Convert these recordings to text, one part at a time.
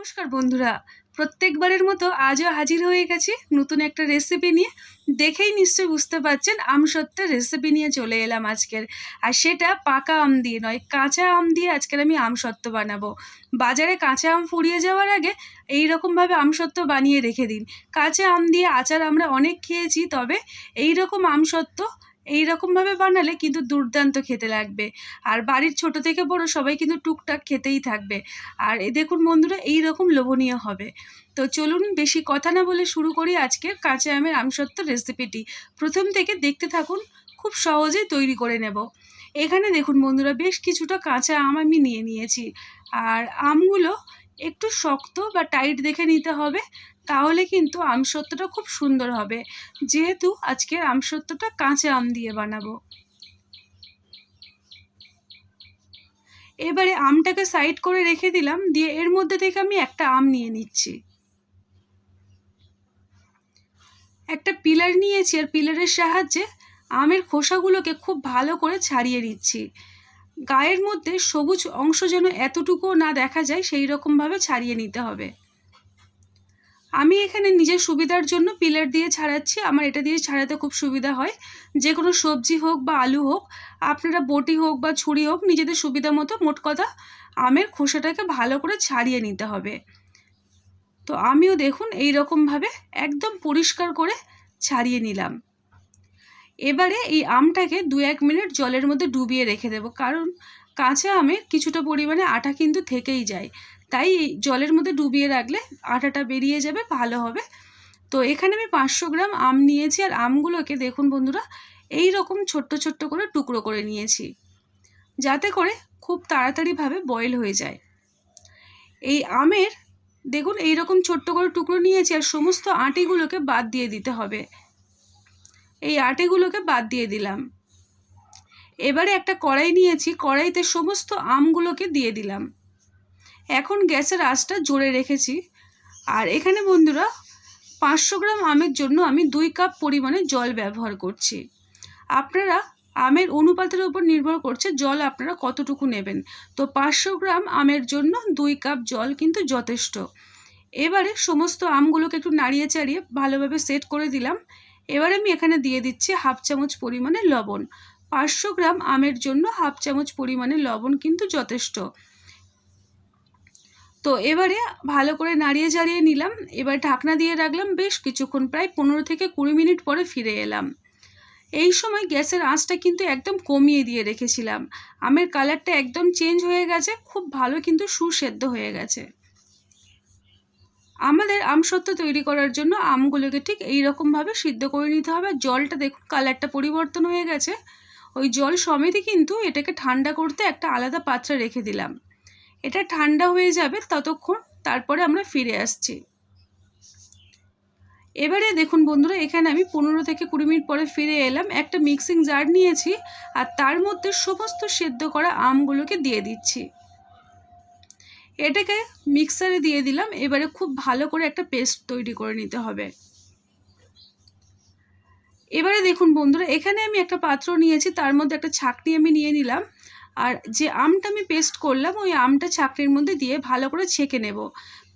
নমস্কার বন্ধুরা। প্রত্যেকবারের মতো আজও হাজির হয়ে গেছি নতুন একটা রেসিপি নিয়ে। দেখেই নিশ্চয়ই বুঝতে পারছেন, আমসত্ত্বের রেসিপি নিয়ে চলে এলাম আজকের। আর সেটা পাকা আম দিয়ে নয়, কাঁচা আম দিয়ে আজকের আমি আমসত্ত্ব বানাবো। বাজারে কাঁচা আম ফুরিয়ে যাওয়ার আগে এই রকমভাবে আমসত্ত্ব বানিয়ে রেখে দিন। কাঁচা আম দিয়ে আচার আমরা অনেক খেয়েছি, তবে এই রকম আমসত্ত্ব এই রকমভাবে বানালে কিন্তু দুর্দান্ত খেতে লাগবে। আর বাড়ির ছোট থেকে বড় সবাই কিন্তু টুকটাক খেতেই থাকবে। আর এ দেখুন বন্ধুরা এই রকম লোভনীয় হবে। তো চলুন বেশি কথা না বলে শুরু করি আজকের কাঁচা আমের আমসত্ব রেসিপিটি প্রথম থেকে দেখতে থাকুন, খুব সহজেই তৈরি করে নেব। এখানে দেখুন বন্ধুরা, বেশ কিছুটা কাঁচা আম আমি নিয়ে নিয়েছি। আর আমগুলো একটু শক্ত বা টাইট দেখে নিতে হবে, তাহলে কিন্তু আমসত্ত্বটা খুব সুন্দর হবে। যেহেতু আজকের আমসত্ত্বটা কাঁচা আম দিয়ে বানাবো। এবারে আমটাকে সাইড করে রেখে দিলাম, দিয়ে এর মধ্যে থেকে আমি একটা আম নিয়ে নিচ্ছি। একটা পিলার নিয়েছি, আর পিলারের সাহায্যে আমের খোসাগুলোকে খুব ভালো করে ছাড়িয়ে নিচ্ছি। গায়ের মধ্যে সবুজ অংশ যেন এতটুকুও না দেখা যায়, সেই রকমভাবে ছাড়িয়ে নিতে হবে। আমি এখানে নিজের সুবিধার জন্য পিলার দিয়ে ছাড়াচ্ছি। আমার এটা দিয়ে ছাড়াতে খুব সুবিধা হয়। যে কোনো সবজি হোক বা আলু হোক, আপনারা বটি হোক বা ছুরি হোক, নিজেদের সুবিধা মতো মোট কথা আমের খোসাটাকে ভালো করে ছাড়িয়ে নিতে হবে। তো আমিও দেখুন, এই রকমভাবে একদম পরিষ্কার করে ছাড়িয়ে নিলাম। এবারে এই আমটাকে দু এক মিনিট জলের মধ্যে ডুবিয়ে রেখে দেবো। কারণ কাঁচা আমে কিছুটা পরিমাণে আটা কিন্তু থেকেই যায়। তাই জলের মধ্যে ডুবিয়ে রাখলে আটাটা বেরিয়ে যাবে, ভালো হবে। তো এখানে আমি পাঁচশো গ্রাম আম নিয়েছি আর আমগুলোকে দেখুন বন্ধুরা, এই রকম ছোট্ট ছোট্ট করে টুকরো করে নিয়েছি। যাতে করে খুব তাড়াতাড়িভাবে বয়েল হয়ে যায়। এই আমের দেখুন, এই রকম ছোট্ট করে টুকরো নিয়েছি আর সমস্ত আটিগুলোকে বাদ দিয়ে দিতে হবে। এই আটিগুলোকে বাদ দিয়ে দিলাম। এবারে একটা কড়াই নিয়েছি, কড়াইতে সমস্ত আমগুলোকে দিয়ে দিলাম। এখন গ্যাসের আঁচটা জোরে রেখেছি। আর এখানে বন্ধুরা, পাঁচশো গ্রাম আমের জন্য আমি দুই কাপ পরিমাণে জল ব্যবহার করছি। আপনারা আমের অনুপাতের উপর নির্ভর করছে জল আপনারা কতটুকু নেবেন। তো পাঁচশো গ্রাম আমের জন্য দুই কাপ জল কিন্তু যথেষ্ট। এবারে সমস্ত আমগুলোকে একটু নাড়িয়ে চাড়িয়ে ভালোভাবে সেট করে দিলাম। এবারে আমি এখানে দিয়ে দিচ্ছি হাফ চামচ পরিমাণে লবণ। পাঁচশো গ্রাম আমের জন্য হাফ চামচ পরিমাণে লবণ কিন্তু যথেষ্ট। তো এবারে ভালো করে নাড়িয়ে জাড়িয়ে নিলাম। এবার ঢাকনা দিয়ে রাখলাম, বেশ কিছুক্ষণ, প্রায় পনেরো থেকে কুড়ি মিনিট পরে ফিরে এলাম। এই সময় গ্যাসের আঁচটা কিন্তু একদম কমিয়ে দিয়ে রেখেছিলাম। আমের কালারটা একদম চেঞ্জ হয়ে গেছে, খুব ভালো কিন্তু সুসেদ্ধ হয়ে গেছে। আমাদের আমসত্ত্ব তৈরি করার জন্য আমগুলোকে ঠিক এই রকমভাবে সিদ্ধ করে নিতে হবে। জলটা দেখুন, কালারটা পরিবর্তন হয়ে গেছে। ওই জল সমেতই কিন্তু এটাকে ঠান্ডা করতে একটা আলাদা পাত্রে রেখে দিলাম। এটা ঠান্ডা হয়ে যাবে ততক্ষণ, তারপরে আমরা ফিরে আসছি। এবারে দেখুন বন্ধুরা, এখানে আমি পনেরো থেকে কুড়ি মিনিট পরে ফিরে এলাম। একটা মিক্সিং জার নিয়েছি আর তার মধ্যে সমস্ত সেদ্ধ করা আমগুলোকে দিয়ে দিচ্ছি। এটাকে মিক্সারে দিয়ে দিলাম। এবারে খুব ভালো করে একটা পেস্ট তৈরি করে নিতে হবে। এবারে দেখুন বন্ধুরা, এখানে আমি একটা পাত্র নিয়েছি, তার মধ্যে একটা ছাকনি আমি নিয়ে নিলাম। আর যে আমটা আমি পেস্ট করলাম, ওই আমটা ছাকনির মধ্যে দিয়ে ভালো করে ছেঁকে নেব।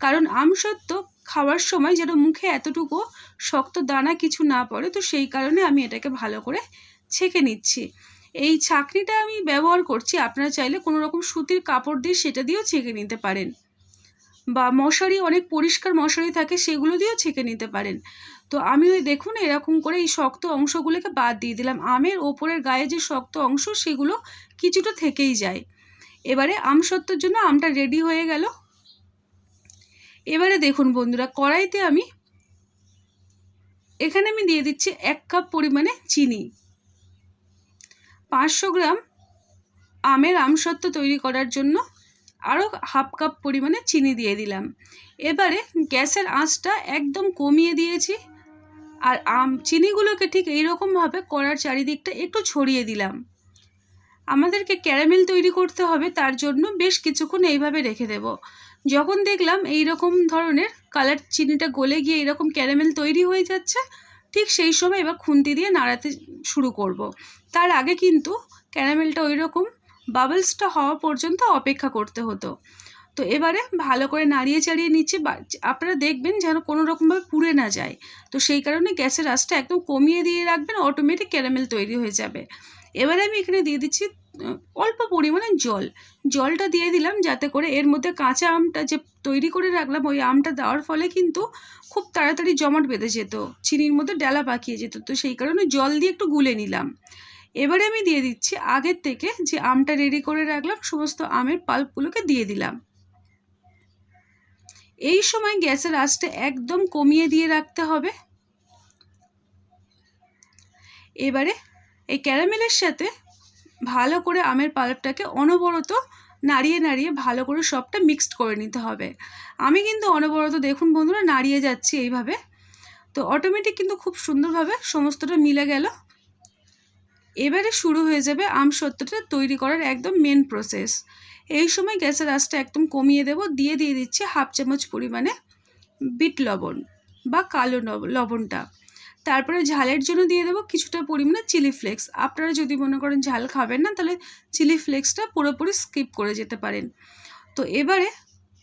কারণ আম সত্ত্ব খাওয়ার সময় যেন মুখে এতটুকু শক্ত দানা কিছু না পড়ে, তো সেই কারণে আমি এটাকে ভালো করে ছেঁকে নিচ্ছি। এই ছাকনিটা আমি ব্যবহার করছি। আপনারা চাইলে কোনো রকম সুতির কাপড় দিয়ে সেটা দিয়েও ছেঁকে নিতে পারেন। বা মশারি, অনেক পরিষ্কার মশারি থাকে, সেগুলো দিয়েও ছেঁকে নিতে পারেন। তো আমি ওই দেখুন এরকম করে এই শক্ত অংশগুলোকে বাদ দিয়ে দিলাম। আমের ওপরের গায়ে যে শক্ত অংশ, সেগুলো কিছুটা থেকেই যায়। এবারে আম সত্ত্বর জন্য আমটা রেডি হয়ে গেল। এবারে দেখুন বন্ধুরা, কড়াইতে আমি, এখানে আমি দিয়ে দিচ্ছি এক কাপ পরিমাণে চিনি। পাঁচশো গ্রাম আমের আমসত্ত্ব তৈরি করার জন্য আরও হাফ কাপ পরিমাণে চিনি দিয়ে দিলাম। এবারে গ্যাসের আঁচটা একদম কমিয়ে দিয়েছি আর আম, চিনিগুলোকে ঠিক এইরকমভাবে কড়ার চারিদিকটা একটু ছড়িয়ে দিলাম। আমাদেরকে ক্যারামেল তৈরি করতে হবে, তার জন্য বেশ কিছুক্ষণ এইভাবে রেখে দেব। যখন দেখলাম এই রকম ধরনের কালার চিনিটা গলে গিয়ে এরকম ক্যারামেল তৈরি হয়ে যাচ্ছে ঠিক সেই সময় এবার খুন্তি দিয়ে নাড়াতে শুরু করব। তার আগে কিন্তু ক্যারামেলটা ওই রকম বাবলসটা হওয়া পর্যন্ত অপেক্ষা করতে হতো। তো এবারে ভালো করে নাড়িয়ে চাড়িয়ে নিচ্ছে আপনারা দেখবেন যেন কোনো রকমভাবে পুড়ে না যায়। তো সেই কারণে গ্যাসের আঁচটা একদম কমিয়ে দিয়ে রাখবেন, অটোমেটিক ক্যারামেল তৈরি হয়ে যাবে। এবারে আমি এখানে দিয়ে দিচ্ছি অল্প পরিমাণে জল। জলটা দিয়ে দিলাম যাতে করে এর মধ্যে কাঁচা আমটা যে তৈরি করে রাখলাম, ওই আমটা দেওয়ার ফলে কিন্তু খুব তাড়াতাড়ি জমাট বেঁধে যেত, চিনির মধ্যে ডালা পাকিয়ে যেত। তো সেই কারণে জল দিয়ে একটু গুলে নিলাম। এবারে আমি দিয়ে দিচ্ছি আগের থেকে যে আমটা রেডি করে রাখলাম, সমস্ত আমের পাল্পগুলোকে দিয়ে দিলাম। এই সময় গ্যাসের আঁচটা একদম কমিয়ে দিয়ে রাখতে হবে। এবারে এই ক্যারামেলের সাথে ভালো করে আমের পাল্পটাকে অনবরত নাড়িয়ে নাড়িয়ে ভালো করে সবটা মিক্সড করে নিতে হবে। আমি কিন্তু অনবরত দেখুন বন্ধুরা নাড়িয়ে যাচ্ছি এইভাবে। তো অটোমেটিক কিন্তু খুব সুন্দরভাবে সমস্তটা মিলে গেল। এবারে শুরু হয়ে যাবে আম সত্যটা তৈরি করার একদম মেন প্রসেস এই সময় গ্যাসের আঁচটা একদম কমিয়ে দেব, দিয়ে দিয়ে দিচ্ছি হাফ চামচ পরিমাণে বিট লবণ বা কালো লব- লবণটা। তারপরে ঝালের জন্য দিয়ে দেবো কিছুটা পরিমাণে চিলি ফ্লেক্স। আপনারা যদি মনে করেন ঝাল খাবেন না, তাহলে চিলি ফ্লেক্সটা পুরোপুরি স্কিপ করে যেতে পারেন। তো এবারে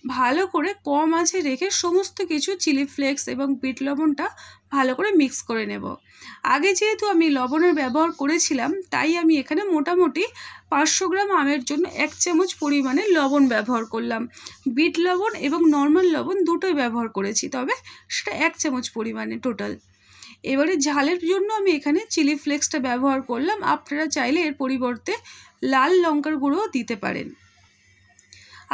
ভালো করে কম আঁচে রেখে সমস্ত কিছু চিলি ফ্লেক্স এবং বিট লবণটা ভালো করে মিক্স করে নেব। আগে যেহেতু আমি লবণের ব্যবহার করেছিলাম, তাই আমি এখানে মোটামুটি পাঁচশো গ্রাম আমের জন্য এক চামচ পরিমাণে লবণ ব্যবহার করলাম। বিট লবণ এবং নর্মাল লবণ দুটোই ব্যবহার করেছি, তবে সেটা এক চামচ পরিমাণে টোটাল এবারে ঝালের জন্য আমি এখানে চিলি ফ্লেক্সটা ব্যবহার করলাম। আপনারা চাইলে এর পরিবর্তে লাল লঙ্কার গুঁড়োও দিতে পারেন।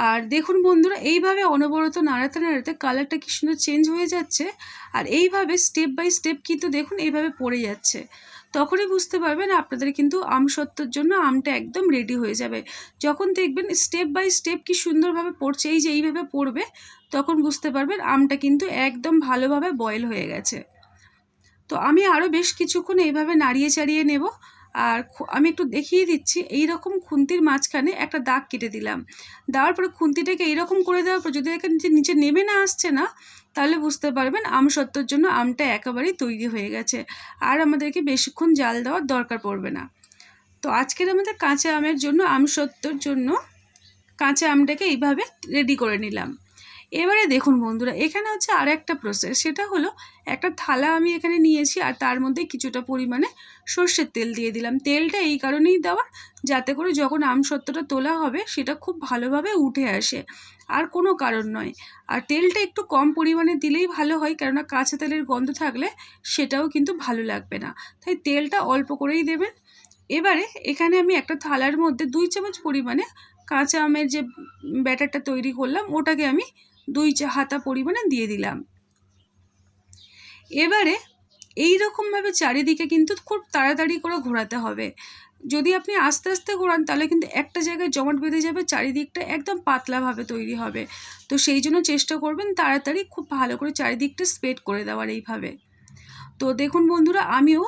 আর দেখুন বন্ধুরা, এইভাবে অনবরত নাড়াতে নাড়াতে কালারটা কি সুন্দর চেঞ্জ হয়ে যাচ্ছে। আর এইভাবে স্টেপ বাই স্টেপ কিন্তু দেখুন এইভাবে পড়ে যাচ্ছে। তখনই বুঝতে পারবেন আপনাদের কিন্তু আম সত্ত্বর জন্য আমটা একদম রেডি হয়ে যাবে। যখন দেখবেন স্টেপ বাই স্টেপ কি সুন্দরভাবে পড়ছে, এই যে এইভাবে পড়বে, তখন বুঝতে পারবেন আমটা কিন্তু একদম ভালোভাবে বয়েল হয়ে গেছে। তো আমি আরও বেশ কিছুক্ষণ এইভাবে নাড়িয়ে চাড়িয়ে নেব। আর আমি একটু দেখিয়ে দিচ্ছি এই রকম খুন্তির মাঝখানে একটা দাগ কেটে দিলাম। দেওয়ার পরে খুন্তিটাকে এইরকম করে দেওয়ার পর যদি এখানে যে নিচে নেমে না আসছে না, তাহলে বুঝতে পারবেন আম সত্ত্বর জন্য আমটা একেবারেই তৈরি হয়ে গেছে। আর আমাদেরকে বেশিক্ষণ জাল দেওয়ার দরকার পড়বে না। তো আজকের আমাদের কাঁচা আমের জন্য আম সত্ত্বর জন্য কাঁচা আমটাকে এইভাবে রেডি করে নিলাম। এবারে দেখুন বন্ধুরা, এখানে হচ্ছে আর একটা প্রসেস সেটা হলো একটা থালা আমি এখানে নিয়েছি আর তার মধ্যে কিছুটা পরিমাণে সর্ষের তেল দিয়ে দিলাম। তেলটা এই কারণেই দেওয়ার যাতে করে যখন আম সত্ত্বটা তোলা হবে সেটা খুব ভালোভাবে উঠে আসে। আর কোনো কারণ নয়। আর তেলটা একটু কম পরিমাণে দিলেই ভালো হয়, কেননা কাঁচা তেলের গন্ধ থাকলে সেটাও কিন্তু ভালো লাগবে না। তাই তেলটা অল্প করেই দেবেন। এবারে এখানে আমি একটা থালার মধ্যে দুই চামচ পরিমাণে কাঁচা আমের যে ব্যাটারটা তৈরি করলাম, ওটাকে আমি দুই চা হাতা পরিমাণে দিয়ে দিলাম। এবারে এই রকমভাবে চারিদিকে কিন্তু খুব তাড়াতাড়ি করে ঘোরাতে হবে। যদি আপনি আস্তে আস্তে ঘোরান, তাহলে কিন্তু একটা জায়গায় জমাট বেঁধে যাবে, চারিদিকটা একদম পাতলাভাবে তৈরি হবে। তো সেই জন্য চেষ্টা করবেন তাড়াতাড়ি খুব ভালো করে চারিদিকটা স্প্রেড করে দেওয়ার এইভাবে। তো দেখুন বন্ধুরা, আমিও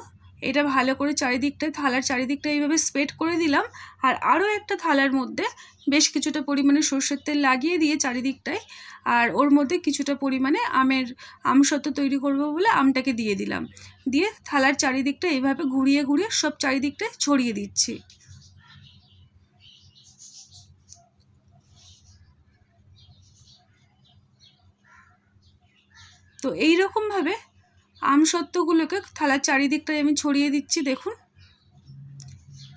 এটা ভালো করে চারিদিকটা থালার চারিদিকটা এইভাবে স্প্রেড করে দিলাম। আর আরও একটা থালার মধ্যে বেশ কিছুটা পরিমাণে সর্ষের তেল লাগিয়ে দিয়ে চারিদিকটায় আর ওর মধ্যে কিছুটা পরিমাণে আমের আমসত্ব তৈরি করব বলে আমটাকে দিয়ে দিলাম। দিয়ে থালার চারিদিকটা এইভাবে ঘুরিয়ে ঘুরিয়ে সব চারিদিকটায় ছড়িয়ে দিচ্ছি। তো এই রকমভাবে আমসত্ত্বগুলোকে থালার চারিদিকটায় আমি ছড়িয়ে দিচ্ছি, দেখুন।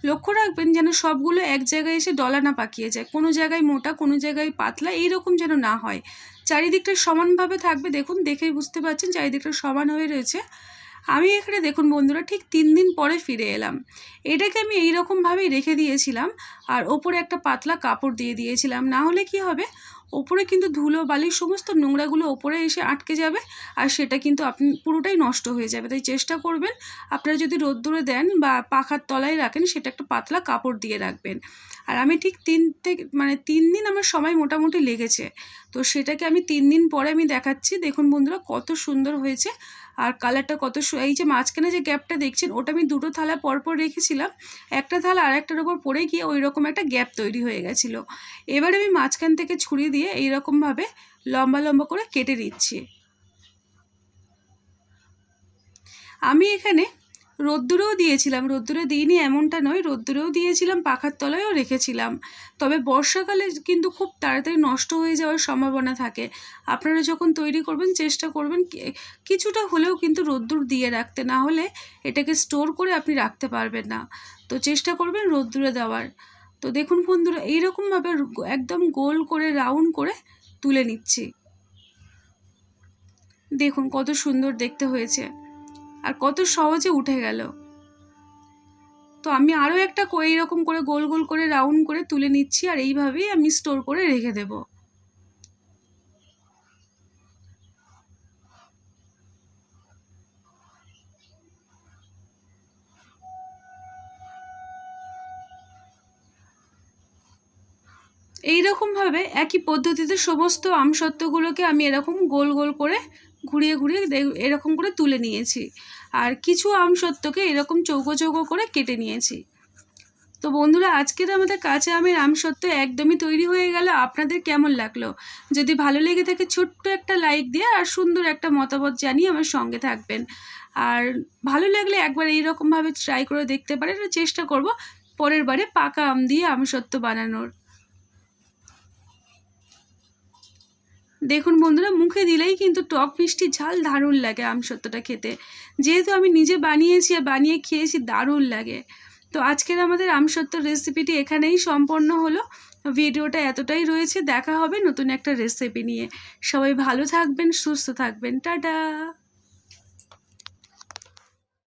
লক্ষ্য রাখবেন যেন সবগুলো এক জায়গায় এসে ডলা না পাকিয়ে যায়। কোনো জায়গায় মোটা, কোনো জায়গায় পাতলা এই রকম যেন না হয়। চারিদিকটা সমানভাবে থাকবে, দেখুন, দেখেই বুঝতে পারছেন চারিদিকটা সমান হয়ে রয়েছে। আমি এখানে, দেখুন বন্ধুরা, ঠিক তিন দিন পরে ফিরে এলাম। এটাকে আমি এই রকমভাবেই রেখে দিয়েছিলাম, আর ওপরে একটা পাতলা কাপড় দিয়ে দিয়েছিলাম। না হলে কি হবে? ওপরে কিন্তু ধুলো, বালি সমস্ত নোংরাগুলো ওপরে এসে আটকে যাবে আর সেটা কিন্তু আপনি পুরোটাই নষ্ট হয়ে যাবে। তাই চেষ্টা করবেন আপনারা যদি রোদ্দুরে দেন বা পাখার তলায় রাখেন সেটা একটা পাতলা কাপড় দিয়ে রাখবেন। আর আমি ঠিক তিন থেকে মানে তিন দিন আমার সময় মোটামুটি লেগেছে। তো সেটাকে আমি তিন দিন পরে আমি দেখাচ্ছি। দেখুন বন্ধুরা কত সুন্দর হয়েছে। আর কালারটা কত এই যে মাঝখানে যে গ্যাপটা দেখছেন, ওটা আমি দুটো থালা পরপর রেখেছিলাম। একটা থালা আর একটার ওপর পড়ে গিয়ে ওই রকম একটা গ্যাপ তৈরি হয়ে গেছিল। এবারে আমি মাঝখান থেকে ছুরি দিয়ে এই রকমভাবে লম্বা লম্বা করে কেটে দিচ্ছি আমি এখানে রোদ্দুরেও দিয়েছিলাম, রোদ্দুরে দিইনি এমনটা নয়, রোদ্দুরেও দিয়েছিলাম, পাখার তলায়ও রেখেছিলাম। তবে বর্ষাকালে কিন্তু খুব তাড়াতাড়ি নষ্ট হয়ে যাওয়ার সম্ভাবনা থাকে। আপনারা যখন তৈরি করবেন, চেষ্টা করবেন কিছুটা হলেও কিন্তু রোদ্দুর দিয়ে রাখতে, না হলে এটাকে স্টোর করে আপনি রাখতে পারবেন না। তো চেষ্টা করবেন রোদ্দুরে দেওয়ার। তো দেখুন বন্ধুরা, এইরকমভাবে একদম গোল করে, রাউন্ড করে তুলে নিচ্ছি। দেখুন কত সুন্দর দেখতে হয়েছে। আর কত সহজে উঠে গেল। তো আমি আরও একটা এইরকম করে গোল গোল করে রাউন্ড করে তুলে নিচ্ছি আর এইভাবেই আমি স্টোর করে রেখে দেব। এইরকমভাবে একই পদ্ধতিতে সমস্ত আমসত্ত্বগুলোকে আমি এরকম গোল গোল করে ঘুরিয়ে ঘুরিয়ে এরকম করে তুলে নিয়েছি। আর কিছু আমসত্ত্বকে এরকম চৌকো চৌকো করে কেটে নিয়েছি। তো বন্ধুরা, আজকের আমাদের কাঁচা আমের আম আমসত্ত্ব একদমই তৈরি হয়ে গেল। আপনাদের কেমন লাগল? যদি ভালো লেগে থাকে, ছোট্ট একটা লাইক দিয়ে আর সুন্দর একটা মতামত জানিয়ে আমার সঙ্গে থাকবেন। আর ভালো লাগলে একবার এইরকমভাবে ট্রাই করে দেখতে পারেন। চেষ্টা করব পরের বারে পাকা আম দিয়ে আমসত্ত্ব বানানোর। দেখুন বন্ধুরা, মুখে দিলেই কিন্তু টক মিষ্টি ঝাল দারুণ লাগে আমসত্ত্বটা খেতে। যেহেতু আমি নিজে বানিয়েছি আর বানিয়ে খেয়েছি, দারুণ লাগে। তো আজকের আমাদের আমসত্ত্ব রেসিপিটি এখানেই সম্পন্ন হলো। ভিডিওটা এতটাই রয়েছে, দেখা হবে নতুন একটা রেসিপি নিয়ে। সবাই ভালো থাকবেন, সুস্থ থাকবেন। টাটা!